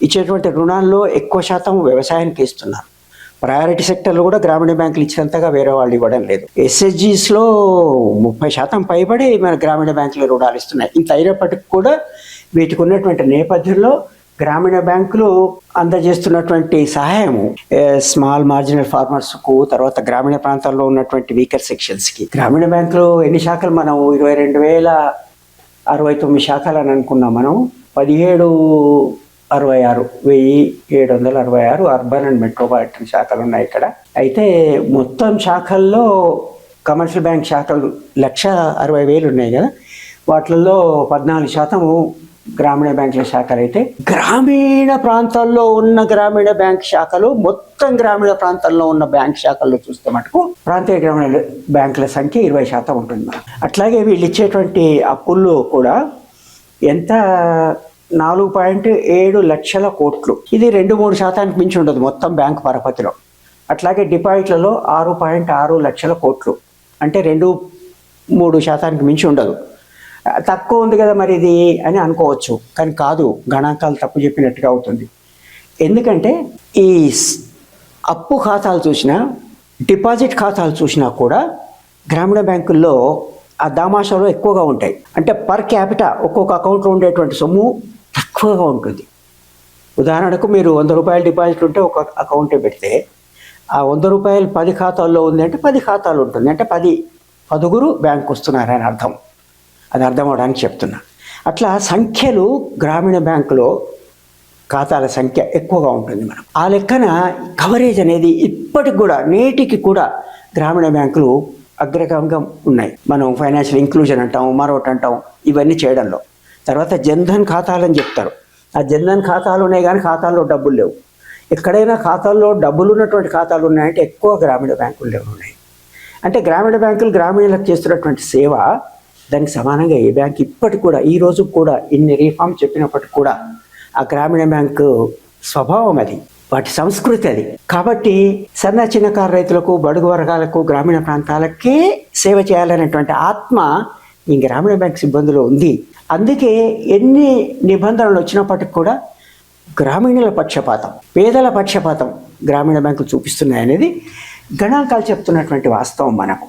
ఇచ్చేటువంటి రుణాల్లో ఎక్కువ శాతం వ్యవసాయానికి ఇస్తున్నారు ప్రయారిటీ సెక్టర్లో కూడా గ్రామీణ బ్యాంకులు ఇచ్చినంతగా వేరే వాళ్ళు ఇవ్వడం లేదు. ఎస్ఎస్జీస్లో ముప్పై శాతం పైబడి మన గ్రామీణ బ్యాంకులు రుణాలు ఇస్తున్నాయి. ఇంత అయినప్పటికీ కూడా వీటికి ఉన్నటువంటి నేపథ్యంలో గ్రామీణ బ్యాంకులు అందజేస్తున్నటువంటి సహాయము స్మాల్ మార్జినల్ ఫార్మర్స్కు తర్వాత గ్రామీణ ప్రాంతాల్లో ఉన్నటువంటి వీకర్ సెక్షన్స్కి గ్రామీణ బ్యాంకులు ఎన్ని శాఖలు మనం ఇరవై రెండు వేల అరవై తొమ్మిది శాఖలు అని అనుకున్నాం మనం పదిహేడు అరవై ఆరు వెయ్యి ఏడు వందల అరవై ఆరు అర్బన్ అండ్ మెట్రోపాలిటన్ శాఖలు ఉన్నాయి ఇక్కడ. అయితే మొత్తం శాఖల్లో కమర్షియల్ బ్యాంక్ శాఖలు లక్ష అరవై వేలు ఉన్నాయి కదా. వాటిల్లో పద్నాలుగు శాతము గ్రామీణ బ్యాంకుల శాఖలు అయితే. గ్రామీణ ప్రాంతాల్లో ఉన్న గ్రామీణ బ్యాంక్ శాఖలు మొత్తం గ్రామీణ ప్రాంతాల్లో ఉన్న బ్యాంక్ శాఖల్లో చూస్తే మటుకు ప్రాంతీయ గ్రామీణ బ్యాంకుల సంఖ్య ఇరవై శాతం ఉంటుంది. అట్లాగే వీళ్ళు ఇచ్చేటువంటి అప్పుల్లో కూడా ఎంత నాలుగు పాయింట్ ఏడు లక్షల కోట్లు. ఇది రెండు మూడు శాతానికి మించి ఉండదు మొత్తం బ్యాంక్ పరపతిలో. అట్లాగే డిపాజిట్లలో ఆరు పాయింట్ ఆరు లక్షల కోట్లు. అంటే రెండు మూడు శాతానికి మించి ఉండదు. తక్కువ ఉంది కదా మరి ఇది అని అనుకోవచ్చు. కానీ కాదు గణాంకాలు తప్పు చెప్పినట్టుగా అవుతుంది. ఎందుకంటే ఈ అప్పు ఖాతాలు చూసినా డిపాజిట్ ఖాతాలు చూసినా కూడా గ్రామీణ బ్యాంకుల్లో ఆ దామాషాలు ఎక్కువగా ఉంటాయి. అంటే పర్ క్యాపిటా ఒక్కొక్క అకౌంట్లో ఉండేటువంటి సొమ్ము తక్కువగా ఉంటుంది. ఉదాహరణకు మీరు వంద రూపాయలు డిపాజిట్ ఉంటే ఒక అకౌంట్ పెడితే ఆ వంద రూపాయలు పది ఖాతాల్లో ఉంది అంటే పది ఖాతాలు ఉంటుంది. అంటే పది పదుగురు బ్యాంకు వస్తున్నారని అర్థం. అది అర్థం అవడానికి చెప్తున్నా. అట్లా సంఖ్యలు గ్రామీణ బ్యాంకులో ఖాతాల సంఖ్య ఎక్కువగా ఉంటుంది మనం ఆ లెక్కన కవరేజ్ అనేది ఇప్పటికి కూడా నేటికి కూడా గ్రామీణ బ్యాంకులు అగ్రగంగా ఉన్నాయి. మనం ఫైనాన్షియల్ ఇంక్లూజన్ అంటాం మరొకటి అంటాం ఇవన్నీ చేయడంలో. తర్వాత జన్ధన్ ఖాతాలని చెప్తారు. ఆ జన్ధన్ ఖాతాలు ఉన్నాయి కానీ ఖాతాల్లో డబ్బులు లేవు. ఎక్కడైనా ఖాతాల్లో డబ్బులు ఉన్నటువంటి ఖాతాలు ఉన్నాయంటే ఎక్కువ గ్రామీణ బ్యాంకులు ఉన్నాయి. అంటే గ్రామీణ బ్యాంకులు గ్రామీణులకు చేస్తున్నటువంటి సేవ దానికి సమానంగా ఏ బ్యాంక్ ఇప్పటికి కూడా ఈ రోజు కూడా ఇన్ని రీఫార్మ్ చెప్పినప్పటికి కూడా ఆ గ్రామీణ బ్యాంకు స్వభావం అది వాటి సంస్కృతి అది. కాబట్టి సన్న చిన్నకారు రైతులకు బడుగు వర్గాలకు గ్రామీణ ప్రాంతాలకే సేవ చేయాలనేటువంటి ఆత్మ ఈ గ్రామీణ బ్యాంక్ సిబ్బందిలో ఉంది. అందుకే ఎన్ని నిబంధనలు వచ్చినప్పటికి కూడా గ్రామీణుల పక్షపాతం పేదల పక్షపాతం గ్రామీణ బ్యాంకులు చూపిస్తున్నాయనేది గణాంకాలు చెప్తున్నటువంటి వాస్తవం మనకు.